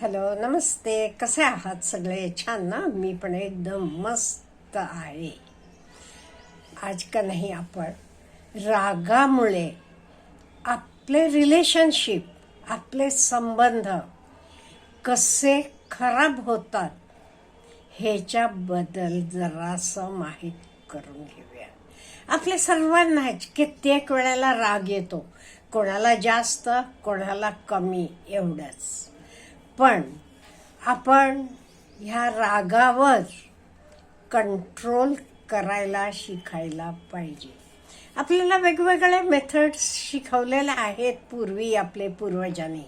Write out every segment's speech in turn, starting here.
Hello नमस्ते. कसे आहात सगळे? छान ना? मी पण एकदम मस्त आहे. आज का नाही आपण? रागामुळे आपले रिलेशनशिप आपले संबंध कसे खराब होतात ह्याच्याबद्दल जरासं माहीत करून घेऊया. आपल्या सर्वांना कित्येक वेळेला राग येतो. कोणाला जास्त कोणाला कमी एवढंच. पण आपण ह्या रागावर कंट्रोल करायला शिकायला पाहिजे. आपल्याला वेगवेगळे मेथड्स शिकवलेले आहेत पूर्वी आपले पूर्वजांनी.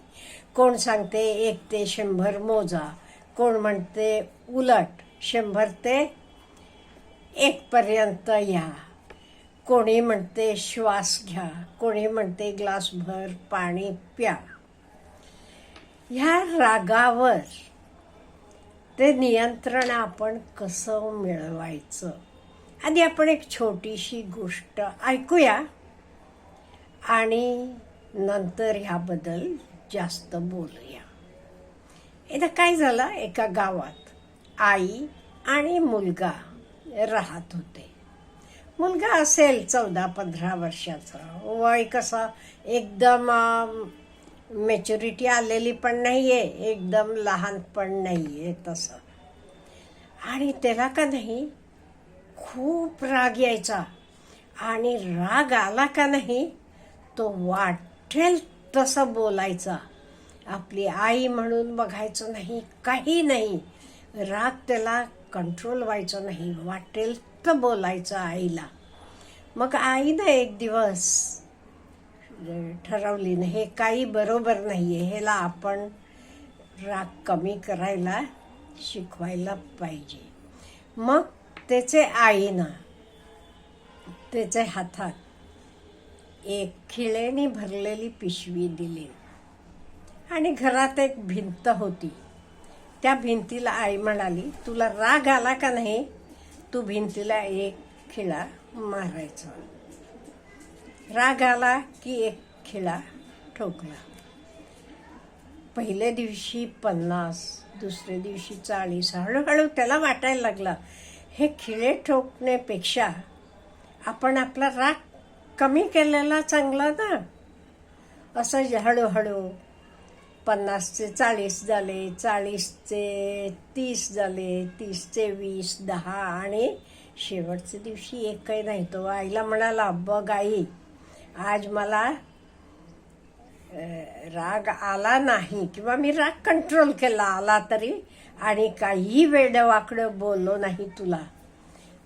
कोण सांगते एक ते शंभर मोजा कोण म्हणते उलट शंभर ते एकपर्यंत या. कोणी म्हणते श्वास घ्या कोणी म्हणते ग्लासभर पाणी प्या. ह्या रागावर ते नियंत्रण आपण कसं मिळवायचं? आधी आपण एक छोटीशी गोष्ट ऐकूया आणि नंतर ह्याबद्दल जास्त बोलूया. एकदा काय झालं? एका गावात आई आणि मुलगा राहत होते. मुलगा असेल चौदा पंधरा वर्षाचा. वय कसा? एकदम मॅच्युरिटी आलेली पण नाही आहे एकदम लहान पण आहे तसं. आणि त्याला का नाही? खूप राग यायचा. आणि राग आला का नाही तो वाटेल तसं बोलायचा. आपली आई म्हणून बघायचं नाही काही नाही. राग त्याला कंट्रोल व्हायचं नाही वाटेल तर बोलायचं आईला. मग आईनं एक दिवस ठरवली ना हे काही बरोबर नाही आहे ह्याला आपण राग कमी करायला शिकवायला पाहिजे. मग त्याचे आईनं त्याचे हातात एक खिळेने भरलेली पिशवी दिली. आणि घरात एक भिंत होती. त्या भिंतीला आई म्हणाली तुला राग आला का नाही? तू भिंतीला एक खिळा मारायचा. राग आला की एक खिळा ठोकला. पहिल्या दिवशी पन्नास दुसऱ्या दिवशी चाळीस हळूहळू त्याला वाटायला लागला. हे खिळे ठोकण्यापेक्षा आपण आपला राग कमी केलेला चांगला ना? असं हळूहळू पन्नासचे चाळीस झाले चाळीसचे तीस झाले तीसचे वीस दहा आणि शेवटच्या दिवशी एकही नाही. तो आईला म्हणाला बघ आई आज मला राग आला नाही किंवा मी राग कंट्रोल केला आला तरी आणि काही वेडवाकडं बोललो नाही तुला.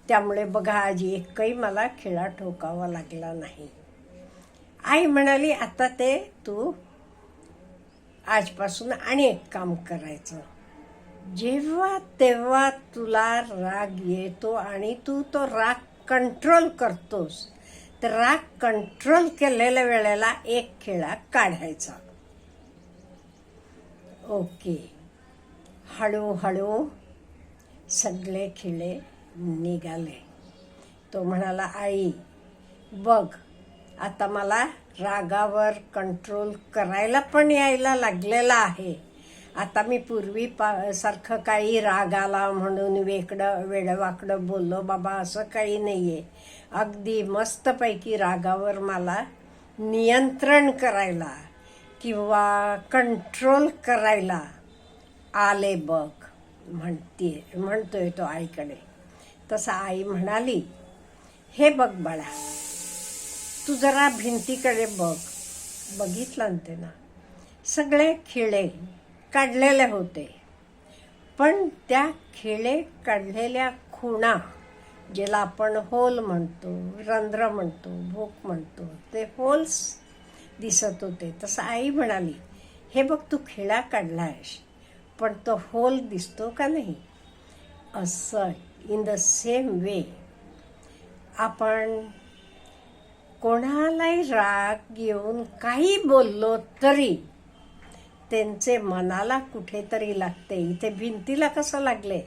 त्यामुळे बघा आज एकही मला खिळा ठोकावा लागला नाही. आई म्हणाली आता ते तू आजपासून आणि एक काम करायचं. जेव्हा तेव्हा तुला राग येतो आणि तू तो राग कंट्रोल करतोस तर राग कंट्रोल केलेल्या वेळेला एक खिळा काढायचा. ओके. हळूहळू सगळे खिळे निघाले. तो म्हणाला आई बघ आता मला रागावर कंट्रोल करायला पण यायला लागलेला आहे. आता मी पूर्वी पा सारखं काही राग आला म्हणून वेकडं वेडवाकडं बोललो बाबा असं काही नाही आहे अगदी मस्तपैकी रागावर मला नियंत्रण करायला किंवा कंट्रोल करायला आले बघ म्हणते म्हणतोय तो आईकडे. तसं आई म्हणाली हे बघ बाळा तू जरा भिंतीकडे बघ. बघितलं ते ना सगळे खिळे काढलेले होते. पण त्या खिळे काढलेल्या खुणा ज्याला आपण होल म्हणतो रंध्र म्हणतो भूक म्हणतो ते होल्स दिसत होते. तसं आई म्हणाली हे बघ तू खिळा काढला आहेस पण तो होल दिसतो का नाही? असं इन द सेम वे आपण कोणालाही राग येऊन काही बोललो तरी त्यांचे मनाला कुठेतरी लागते. इथे भिंतीला कसं लागले?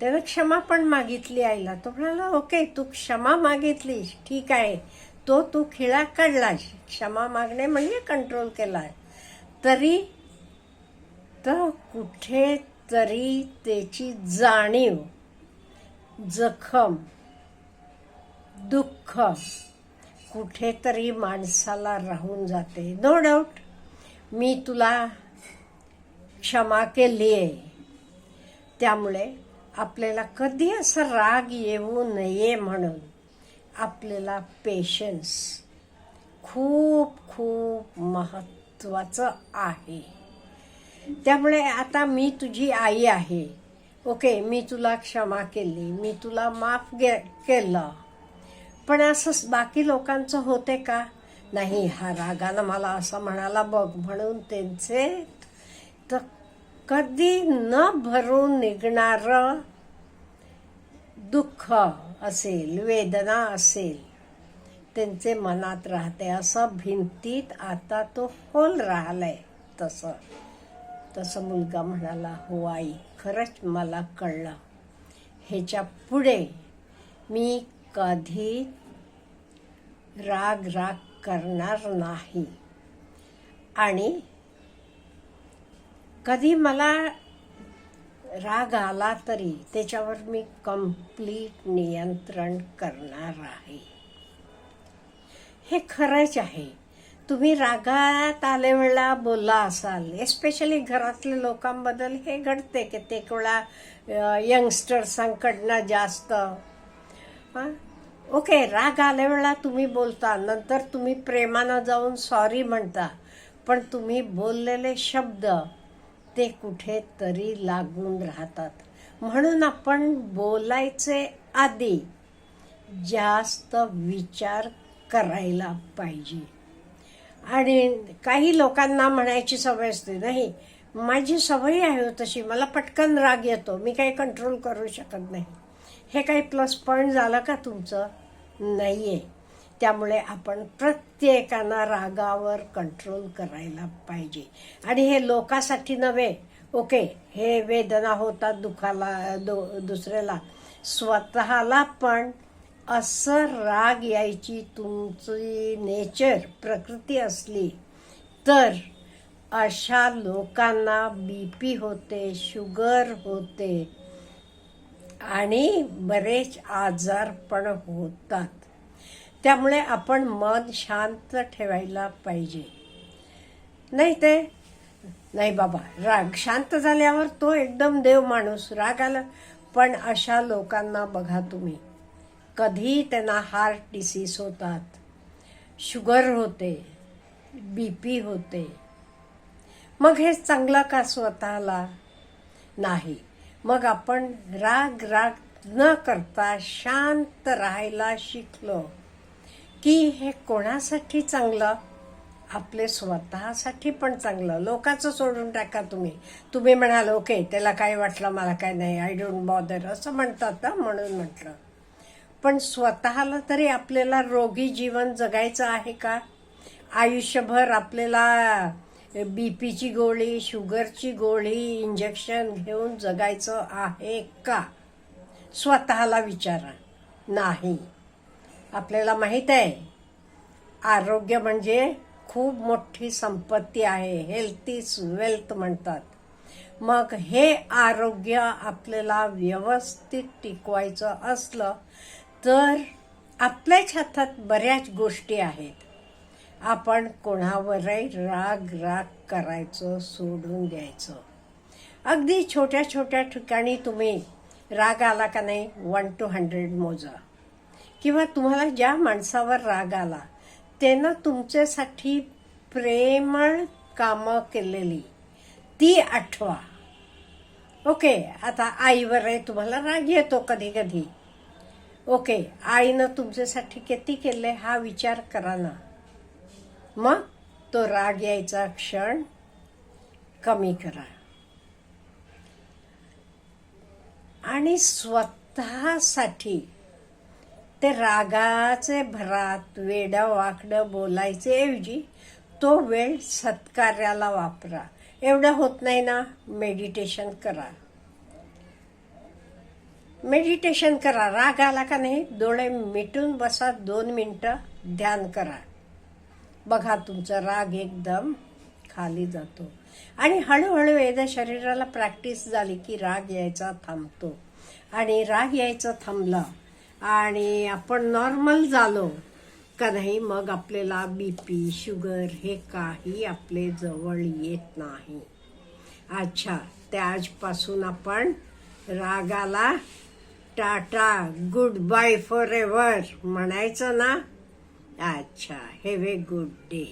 त्यानं क्षमा पण मागितली आईला. तो म्हणाला ओके तू क्षमा मागितली ठीक आहे. तो तू खिळा काढलास. क्षमा मागणे म्हणजे कंट्रोल केला तरी तर कुठेतरी त्याची जाणीव जखम दुःख कुठेतरी माणसाला राहून जाते. नो डाऊट मी तुला क्षमा केली आहे त्यामुळे आपल्याला कधी असं राग येऊ नये म्हणून आपल्याला पेशन्स खूप खूप महत्त्वाचं आहे. त्यामुळे आता मी तुझी आई आहे. ओके मी तुला क्षमा केली मी तुला माफ गे केलं. पण असं बाकी लोकांचं होते का? नाही हा रागानं मला असं म्हणाला बघ म्हणून त्यांचे तर कधी न भरून निघणारं दुःख असेल वेदना असेल त्यांचे मनात राहते. असं भिंतीत आता तो होल राहिलाय तसं. तसं मुलगा म्हणाला हो आई खरंच मला कळलं. ह्याच्या पुढे मी कधी राग राग करणार नाही. आणि कधी मला राग आला तरी त्याच्यावर मी कंप्लीट नियंत्रण करणार आहे. हे खरंच आहे. तुम्ही रागात आले वेळा बोलला असाल. एस्पेशली घरातल्या लोकांबद्दल हे घडते की ते वेळा यंगस्टर्सांकडनं जास्त. हां? ओके राग आल्या वेळा तुम्ही बोलता नंतर तुम्ही प्रेमानं जाऊन सॉरी म्हणता. पण तुम्ही बोललेले शब्द ते कुठेतरी लागून राहतात. म्हणून आपण बोलायचे आधी जास्त विचार करायला पाहिजे. आणि काही लोकांना म्हणायची सवय असते नाही माझी सवय आहे तशी मला पटकन राग येतो मी काही कंट्रोल करू शकत नाही. हे काही प्लस पॉईंट झालं का तुमचं? नाही आहे त्यामुळे आपण प्रत्येकाना रागावर कंट्रोल करायला पाहिजे. आणि हे लोकासाठी नव्हे. ओके हे वेदना होतात दुखाला दो दुसऱ्याला. स्वतःला पण असं राग यायची तुमची नेचर प्रकृती असली तर अशा लोकांना बी पी होते शुगर होते आणि बरेच आजार पण होतात. त्यामुळे आपण मन शांत ठेवायला पाहिजे. नाही ते? नाही बाबा राग शांत झाल्यावर तो एकदम देव माणूस राग आला. पण अशा लोकांना बघा तुम्ही. कधी त्यांना हार्ट डिसीज होतात. शुगर होते. बी पी होते. मग हे चांगलं का स्वतःला? नाही. मग आपण राग राग न करता शांत राहायला शिकलो. की हे कोणासाठी चांगलं? आपले स्वतःसाठी पण चांगलं. लोकांचं सोडून टाका तुम्ही. तुम्ही म्हणाल ओके त्याला काय वाटलं मला काय नाही आय डोंट बॉदर असं म्हणतात ना म्हणून म्हटलं. पण स्वतःला तरी आपल्याला रोगी जीवन जगायचं आहे का? आयुष्यभर आपल्याला बी पीची गोळी शुगरची गोळी इंजेक्शन घेऊन जगायचं आहे का? स्वतःला विचारा. नाही. आपल्याला माहीत आहे आरोग्य म्हणजे खूप मोठी संपत्ती आहे. हेल्थ इज वेल्थ म्हणतात. मग हे आरोग्य आपल्याला व्यवस्थित टिकवायचं असलं तर आपल्याच हातात बऱ्याच गोष्टी आहेत. आपण कोणावरही राग राग करायचं सोडून द्यायचं. अगदी छोट्या छोट्या ठिकाणी तुम्ही राग आला का नाही वन टू हंड्रेड मोजा. किंवा तुम्हाला ज्या माणसावर राग आला त्यानं तुमच्यासाठी प्रेमळ कामं केलेली ती आठवा. ओके आता आईवरही तुम्हाला राग येतो कधी कधी ओके आईनं तुमच्यासाठी किती केले हा विचार करा ना. मग तो राग यायचा क्षण कमी करा. आणि स्वतःसाठी ते रागाचे भरात वेडं वाकडं बोलायचे ऐवजी तो वेळ सत्कार्याला वापरा. एवढं होत नाही ना? मेडिटेशन करा. मेडिटेशन करा. राग आला का नाही? डोळे मिटून बसा. दोन मिनटं ध्यान करा. बघा तुमचा राग एकदम खाली जातो. आणि हळूहळू एकदा शरीराला प्रॅक्टिस झाली की राग यायचा थांबतो. आणि राग यायचा थांबला आणि आपण नॉर्मल झालो का नाही मग आपल्याला बी पी शुगर हे काही आपले जवळ येत नाही. अच्छा त्या आजपासून आपण रागाला Tata goodbye forever म्हणायचं ना? अच्छा हॅव ए गुड डे